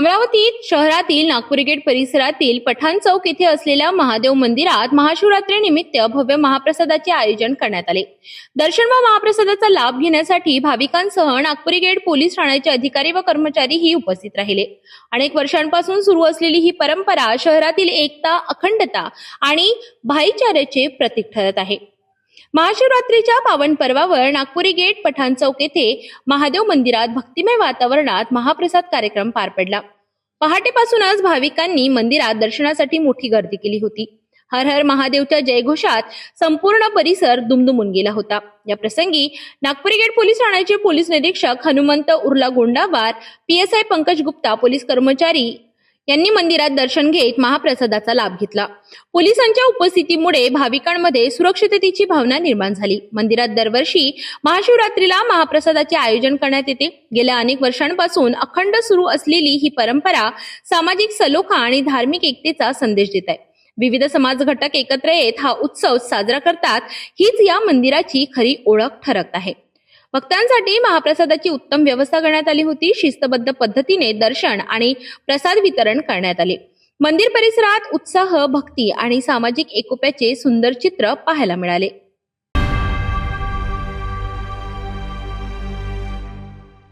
अमरावतीत शहरातील नागपूर गेट परिसरातील पठाण चौक येथे असलेल्या महादेव मंदिरात महाशिवरात्रीनिमित्त भव्य महाप्रसादाचे आयोजन करण्यात आले. दर्शन व महाप्रसादाचा लाभ घेण्यासाठी भाविकांसह नागपुरी गेट पोलीस ठाण्याचे अधिकारी व कर्मचारीही उपस्थित राहिले. अनेक वर्षांपासून सुरू असलेली ही परंपरा शहरातील एकता अखंडता आणि भाईचाऱ्याचे प्रतीक ठरत आहे. महाशिवरात्रीच्या पावन पर्वावर नागपुरी गेट पठाण चौक येथे महादेव मंदिरात भक्तिमय वातावरणात महाप्रसाद कार्यक्रम पार पडला. पहाटेपासूनच भाविकांनी मंदिरात दर्शनासाठी मोठी गर्दी केली होती. हर हर महादेवच्या जयघोषात संपूर्ण परिसर दुमदुमून गेला होता. या प्रसंगी नागपुरी गेट पोलीस ठाण्याचे पोलीस निरीक्षक हनुमंत उर्ला गोंडावार पीएसआय पंकज गुप्ता पोलीस कर्मचारी यांनी मंदिरात दर्शन घेत महाप्रसादाचा लाभ घेतला. पोलिसांच्या उपस्थितीमुळे भाविकांमध्ये सुरक्षिततेची भावना निर्माण झाली. मंदिरात दरवर्षी महाशिवरात्रीला महाप्रसादाचे आयोजन करण्यात येते. गेल्या अनेक वर्षांपासून अखंड सुरू असलेली ही परंपरा सामाजिक सलोखा आणि धार्मिक एकतेचा संदेश देत आहे. विविध समाज घटक एकत्र येत हा उत्सव साजरा करतात हीच या मंदिराची खरी ओळख ठरत आहे. भक्तांसाठी महाप्रसादाची उत्तम व्यवस्था करण्यात आली होती. शिस्तबद्ध पद्धतीने दर्शन आणि प्रसाद वितरण करण्यात आले. मंदिर परिसरात उत्साह भक्ती आणि सामाजिक एकोप्याचे सुंदर चित्र पाहायला मिळाले.